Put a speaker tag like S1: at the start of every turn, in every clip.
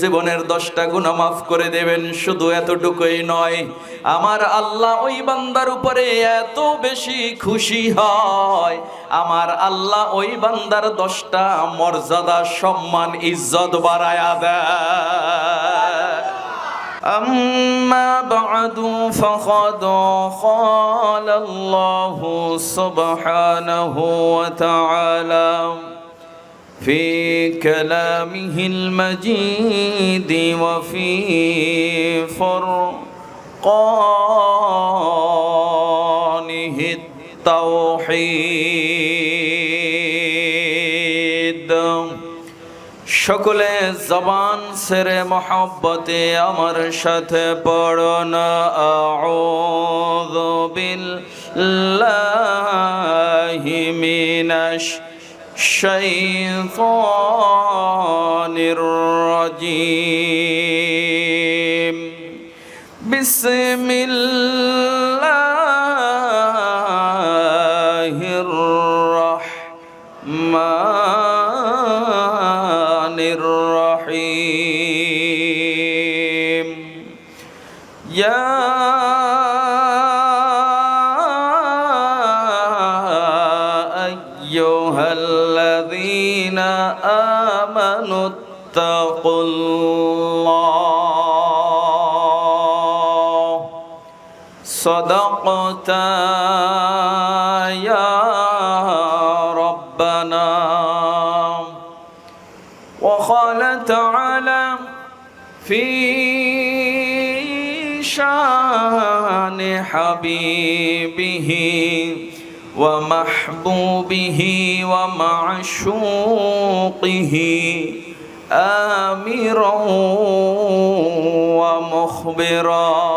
S1: জীবনের দশটা গুণা মাফ করে দেবেন, শুধু এতটুকুই নয়, আমার আল্লাহ ওই বান্দার উপরে এত বেশি খুশি হয়, আমার আল্লাহ ওই বান্দার দশটা মর্যাদা, সম্মান, ইজ্জত বাড়ায়া দেয়। أما بعد فقد قال الله سبحانه وتعالى في كلامه المجيد وفي فرقانه التوحيد. সকলে জবান সেরে মহব্বতে আমার সাথে পড়ন। আউযু বিল্লাহি মিনাশ শাইতানির রাজিম। أيها الذين آمنوا اتقوا الله. صدقت يا ربنا. وقال تعالى في شان حبيبه. ومحبوبه ومعشوقه آمرا ومخبرا.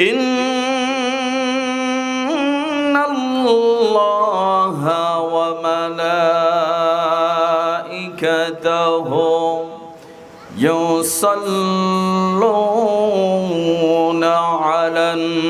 S1: إن الله وملائكته يصلون على النبي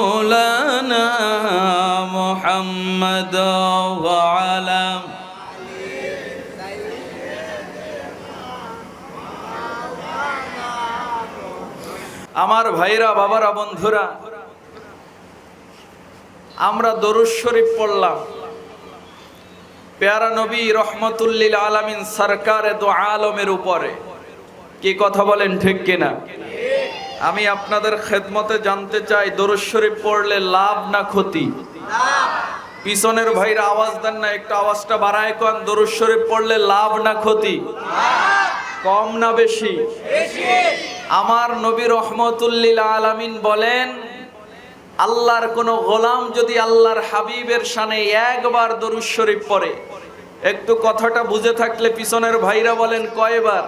S1: محمد وعلى আমার ভাইরা বাবারা বন্ধুরা আমরা দরুদ শরীফ পড়লাম পেয়ারা নবী রহমতুল্লিল আলামিন সরকারে দো আলমের উপরে কি কথা বলেন ঠিক কিনা আমি আপনাদের খেদমতে জানতে চাই দরুদ শরীফ পড়লে লাভ না ক্ষতি পিছনের ভাইরা আওয়াজ দেন না, একটু আওয়াজটা বাড়ায় কন, দরুদ শরীফ পড়লে লাভ না ক্ষতি? কম না বেশি? আমার নবী রহমতুল্লিল আলামিন বলেন, আল্লাহর কোন গোলাম যদি আল্লাহর হাবিবের শানে একবার দরুদ শরীফ পড়ে, একটু কথাটা বুঝে থাকলে পিছনের ভাইরা বলেন, কয়বার?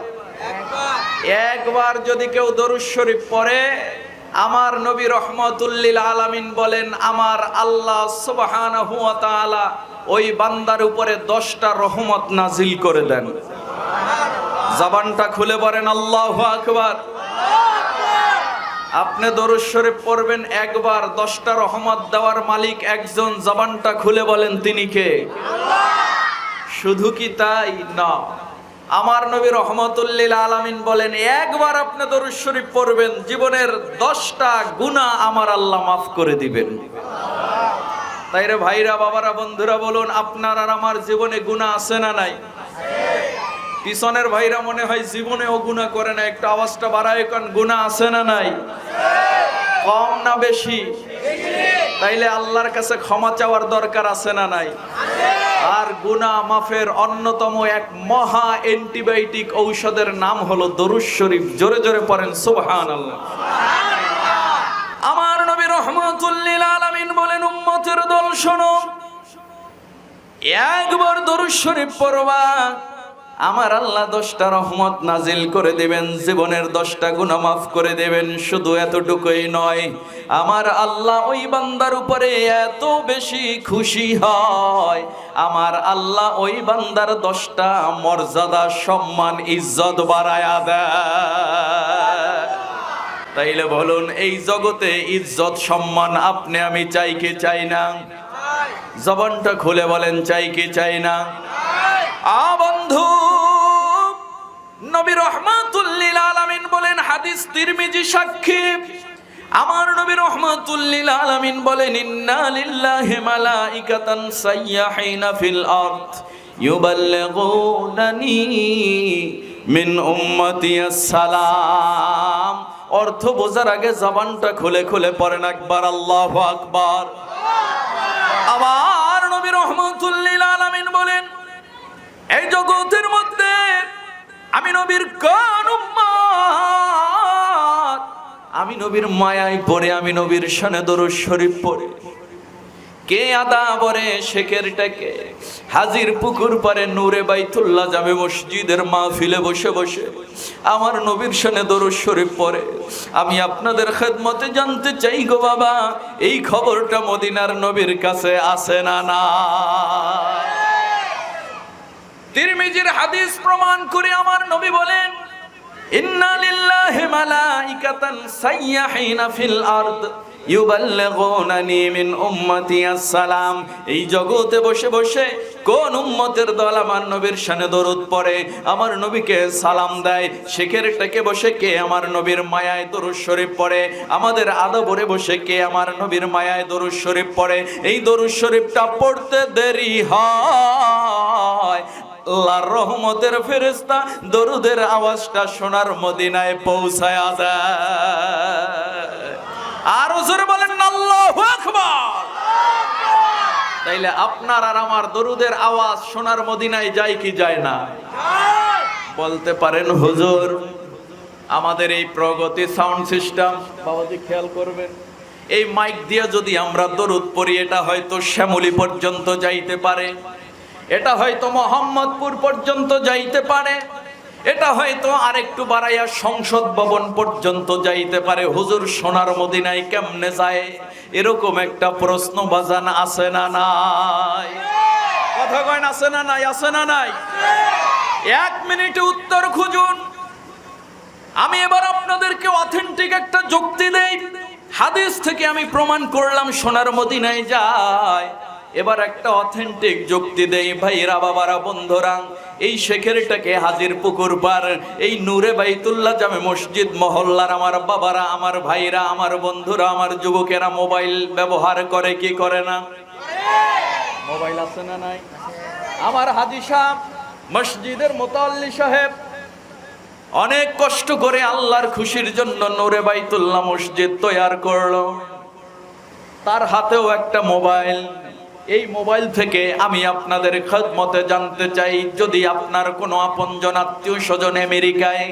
S1: একবার যদি কেউ দরুদ শরীফ পড়ে আমার নবী রহমতুল্লিল আলামিন বলেন আমার আল্লাহ তাআলা ওই বান্দার উপরে দশটা রহমত নাজিল করে দেন। জবানটা খুলে পড়েন আল্লাহু আকবার। আপনি দরুদ শরীফ পড়বেন একবার দশটা রহমত দেওয়ার মালিক একজন জবানটা খুলে বলেন তিনি কে? শুধু কি তাই? না। আমার নবী রহমতুল্লিল আলামিন বলেন, একবার আপনি দরুদ শরীফ পড়বেন, জীবনের দশটা গুণা আমার আল্লাহ মাফ করে দিবেন। তাই রে ভাইরা, বাবারা, বন্ধুরা, বলুন, আপনার আর আমার জীবনে গুণা আছে না নাই? পিছনের ভাইরা মনে হয় জীবনেও গুণা করে না, একটু আওয়াজটা বাড়ায় কারণ গুণা আছে না নাই? কম না বেশি? তাইলে আল্লাহর কাছে ক্ষমা চাওয়ার দরকার আছে না নাই? আর গুনা মাফের অন্যতম এক মহা অ্যান্টিবায়োটিক ঔষধের নাম হলো দরুদ শরীফ। জোরে জোরে পড়েন, সুবহানাল্লাহ। আমার নবী রহমতুল্লিল আলামিন বলেন, উম্মতের দল শোনো, একবার দরুদ শরীফ পড়বা আমার আল্লাহ দশটা রহমত নাজিল করে দেবেন, জীবনের দশটা গুনাহ মাফ করে দেবেন, শুধু এতটুকুই নয়, আমার আল্লাহ ওই বান্দার উপরে এত বেশি খুশি হয়। আমার আল্লাহ ওই বান্দার দশটা মর্যাদা, সম্মান, ইজ্জত বাড়ায়া দেয়। তাইলে বলুন, এই জগতে ইজ্জত, সম্মান আপনি, আমি চাই কি চাই না? জবানটা খুলে বলেন, চাই কি চাই না? নবী রহমাতুল্লিল আলামিন বলেন, হাদিস তিরমিজি সাক্ষী। আমার নবী রহমাতুল্লিল আলামিন বলেন, ইন্না লিল্লাহি মালাইকাতান সাইয়াহিনা ফিল আরদ, ইউবাল্লিগুনানি মিন উম্মতি সালাম। অর্থ বোঝার আগে জবানটা খুলে খুলে পড়েন একবার, আল্লাহু আকবার। আবার নবী রহমতুল্লিল আলামিন বলেন, এই জগতের আমি নবীর কোন আমি নবীর মায়ায় পড়ে, আমি নবীর শানে দরুদ শরীফ পড়ে। কে আদা বরে শেখেরটাকে হাজির পুকুর পারে নূরে বাইতুল্লাহ যাবে মসজিদের মাহফিলে বসে বসে আমার নবীর শানে দরুদ শরীফ পড়ে। আমি আপনাদের খেদমতে জানতে চাই গো বাবা, এই খবরটা মদিনার নবীর কাছে আছে না না তিরমিজির হাদিস প্রমাণ করে আমার নবী বলেন, ইন্না লিল্লাহি মালাইকাতান এই জগতে বসে বসে কোন উম্মতের দল আমার নবীর শানে দরুদ পড়ে? আমার নবীকে সালাম দেয়? শেখের টেকে বসে কে আমার নবীর মায়ায় দরুদ শরীফ পড়ে? আমাদের আদবরে বসে কে আমার নবীর মায়ায় দরুদ শরীফ পড়ে? এই দরুদ শরীফটা পড়তে দেরি হয়। আল্লাহর রহমতের ফেরেস্তা দরুদের আওয়াজটা সোনার মদিনায় পৌঁছায় আর জোরে বলেন, আল্লাহু তাইলে আপনার আর আমার দরুদের আওয়াজ সোনার মদিনায় যায় কি যায় না? বলতে পারেন, হুজুর, আমাদের এই প্রগতি সাউন্ড সিস্টেম, বাবাজি খেয়াল করবেন, এই মাইক দিয়ে যদি আমরা দরুদ পড়ি, এটা হয়তো শ্যামলি পর্যন্ত যাইতে পারে। এটা হয়তো মোহাম্মদপুর পর্যন্ত যাইতে পারে, এটা হয়তো আরেকটু বাড়াইয়া সংসদ ভবন পর্যন্ত যাইতে পারে। হুজুর সোনার মদিনায় কেমনে যায়? এরকম একটা প্রশ্ন বাজান আছে না নাই? কথা কয় আছে না নাই? আছে না নাই? এক মিনিটে উত্তর খুঁজুন। আমি এবার আপনাদেরকে অথেন্টিক একটা যুক্তি দেই। হাদিস থেকে আমি প্রমাণ করলাম, সোনার মদিনায় যায়। এবার একটা অথেন্টিক যুক্তি দেই, ভাইরা, বাবারা, বন্ধুরা, এই শেখেরটাকে হাজির পুকুর পার, এই নূরে বাইতুল্লাহ জামে মসজিদ মহল্লার আমার বাবারা, আমার ভাইরা, আমার বন্ধুরা, আমার যুবকেরা মোবাইল ব্যবহার করে কি করে না? মোবাইল আছে না নাই? আমার হাজি সাহেব, মসজিদের মোতাল্লি সাহেব, অনেক কষ্ট করে আল্লাহর খুশির জন্য নূরে বাইতুল্লাহ মসজিদ তৈয়ার করল। তার হাতেও একটা মোবাইল। এই মোবাইল থেকে আমি আপনাদের খেদমতে জানতে চাই, যদি আপনার কোনো আপনজন আত্মীয় স্বজন আমেরিকায়,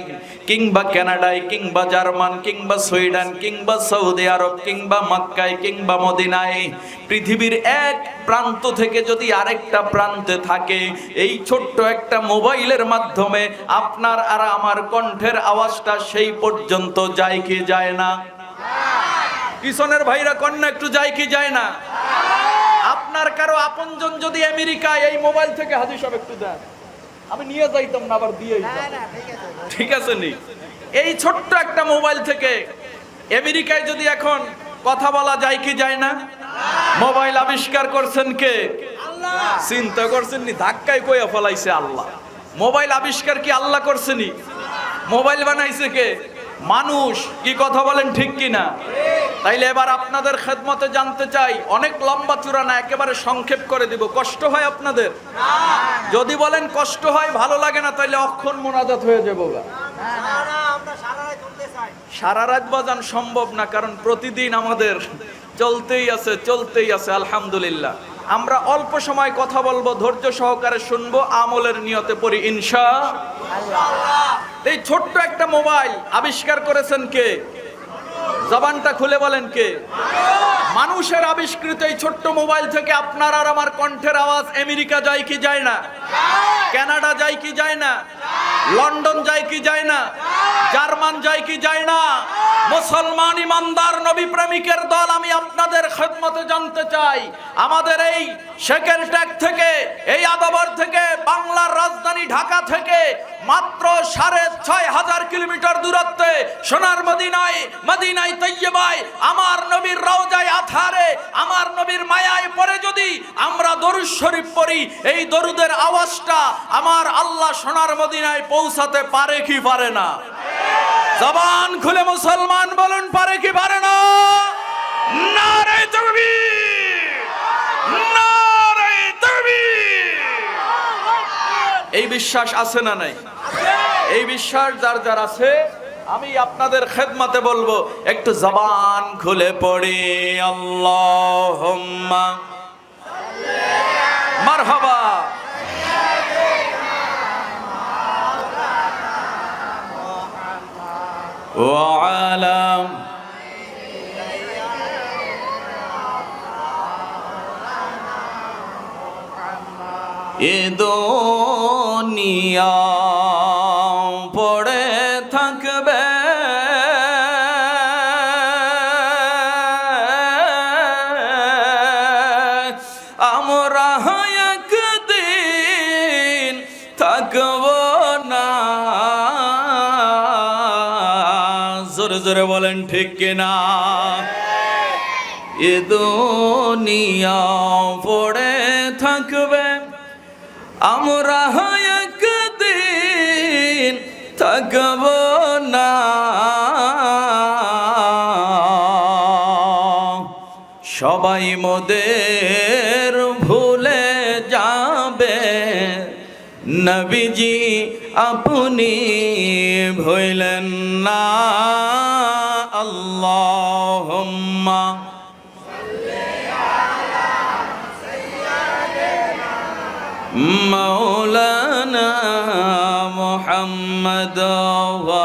S1: কিংবা কানাডায়, কিংবা জার্মান, কিংবা সুইডেন, কিংবা সৌদি আরব, কিংবা মক্কায়, কিংবা মদিনায়, পৃথিবীর এক প্রান্ত থেকে যদি আরেকটা প্রান্তে থাকে, এই ছোট্ট একটা মোবাইলের মাধ্যমে আপনার আর আমার কণ্ঠের আওয়াজটা সেই পর্যন্ত যায় কি যায় না? পিছনের ভাইরা কন্যা একটু যায় কি যায় না? আপনার কারও আপনজন যদি আমেরিকায় এই মোবাইল থেকে হাজির সব একটু দেন। আমি নিয়ে যাইতাম না আবার দিয়ে ঠিক আছে। নি? এই ছোট্ট একটা মোবাইল থেকে আমেরিকায় যদি এখন কথা বলা যায় কি যায় না? মোবাইল আবিষ্কার করছেন কে? চিন্তা করছেন নি ধাক্কায় কইয়া ফলাইছে আল্লাহ। মোবাইল আবিষ্কার কি আল্লাহ করছেনি মোবাইল বানাইছে কে? মানুষ কি কথা বলেন ঠিক কি না তাইলে এবার আপনাদের খেদমতে জানতে চাই, অনেক লম্বা চূড়া না একেবারে সংক্ষেপ করে দিব, কষ্ট হয় আপনাদের? যদি বলেন কষ্ট হয়, ভালো লাগে না, তাইলে অক্ষণ মোনাজাত হয়ে যাব। সারা রাত বাজান সম্ভব না, কারণ প্রতিদিন আমাদের চলতেই আছে চলতেই আছে, আলহামদুলিল্লাহ। আমরা অল্প সময় কথা বলব, ধৈর্য সহকারে শুনব, আমলের নিয়তে পড়ি, ইনশা এই ছোট্ট একটা মোবাইল আবিষ্কার করেছেন কে? জবানটা খুলে বলেন কে? মানুষের আবিষ্কৃত এই ছোট্ট মোবাইল থেকে আপনার আর আমার কণ্ঠের আওয়াজ আমেরিকা যায় কি যায় না? কানাডা যায় কি যায় না? লন্ডন যায় কি যায় না? জার্মান যায় কি যায় না? মুসলমান ইমানদার নবী প্রেমিকের দল আমি আপনাদের খেদমতে জানতে চাই। আমাদের এই সেকেন্ড ট্যাগ থেকে, এই আদাবর থেকে, বাংলার রাজধানী ঢাকা থেকে মাত্র সাড়ে ছয় হাজার কিলোমিটার দূরত্বে সোনার মদিনায় মদিনায় তৈয়বায় আমার নবীর রওজায় আথারে আমার নবীর মায়ায় পরে যদি আমরা দরুদ শরীফ পড়ি, এই দরুদের আওয়াজটা আমার আল্লাহ সোনার মদিনায় পৌঁছাতে পারে কি পারে না? জবান খুলে মুসলমান বলুন, পারে কি পারে না? নারে তাকবীর এই বিশ্বাস আছে না নাই? এই বিশ্বাস যার যার আছে, আমি আপনাদের খেদমাতে বলব, একটু জবান খুলে পড়ি আল্লাহ মারহাবা! وعلى এ দুনিয়া পড়ে জোরে বলেন, ঠিক কিনা? এ দুনিয়া পড়ে থাকবে। আমরা একদিন থাকব না। সবাই মোদের ভুলে যাবে। নবীজি, আপনি ভইলেন না। محمد وعلى